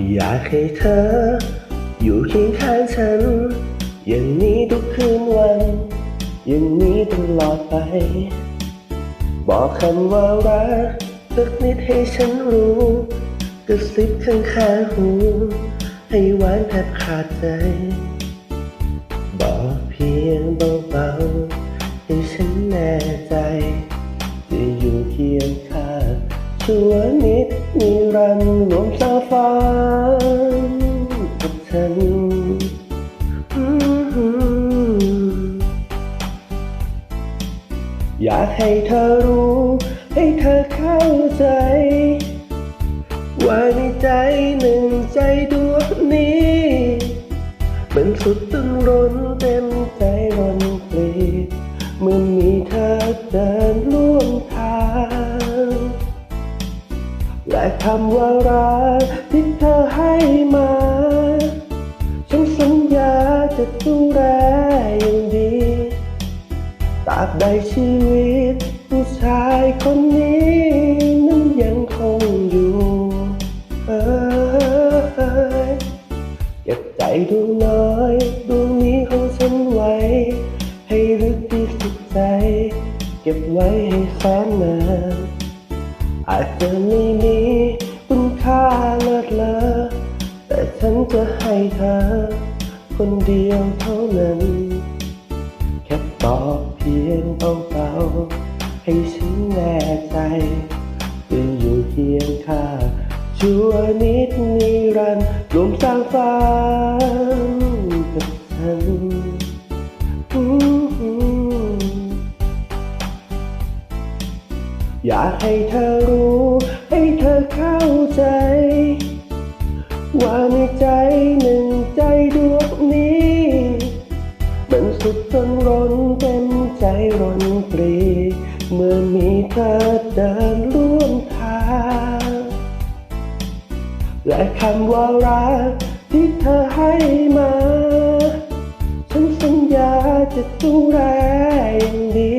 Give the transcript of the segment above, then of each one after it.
อยากให้เธอ อยู่เคียงข้างฉัน อย่างนี้ทุกคืนวัน อย่างนี้ตลอดไป บอกคำว่ารักสักนิดให้ฉันรู้กระซิบข้างๆหู ให้หวานแทบขาดใจ บอกเพียงเบา วนิดนิรันดร์รวมสาฟ้ากับฉันอยากให้เธอรู้ ให้เธอเข้าใจ ว่าในใจหนึ่งใจดวงนี้ มันสุดต้นรนเต็มใจรนปลีเมื่อมีเธอเดิน คำว่ารักที่เธอให้มา ฉันสัญญาจะดูแลอย่างดีตราบใดชีวิต ผู้ชายคนนี้นั้นยังคงอยู่เออเก็บใจดวงน้อยดวงนี้ของฉันไว้ ให้ลึกที่สุดใจ เก็บไว้ให้แสนนาน อาจจะไม่มีคุณค่าเลิศเลอแต่ฉันจะให้เธอ คนเดียวเท่านั้น แค่บอกเพียงเบาๆให้ฉันแน่ใจจะอยู่เคียงข้างชั่วนิดนิรันดร์รวมสร้างฝันกับฉัน อยากให้เธอรู้ ให้เธอเข้าใจ ว่าในใจหนึ่งใจดวงนี้ มันสุดจนร้นเต็มใจร้นปรี เมื่อมีเธอเดินร่วมทาง และคำว่ารักที่เธอให้มา ฉันสัญญาจะดูแลอย่างดี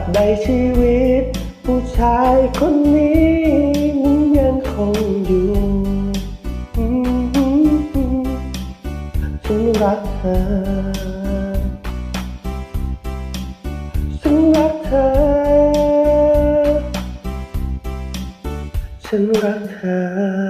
บใดชีวิต ผู้ชายคนนี้มันยังคงอยู่ฉันรักเธอฉันรักเธอฉันรักเธอ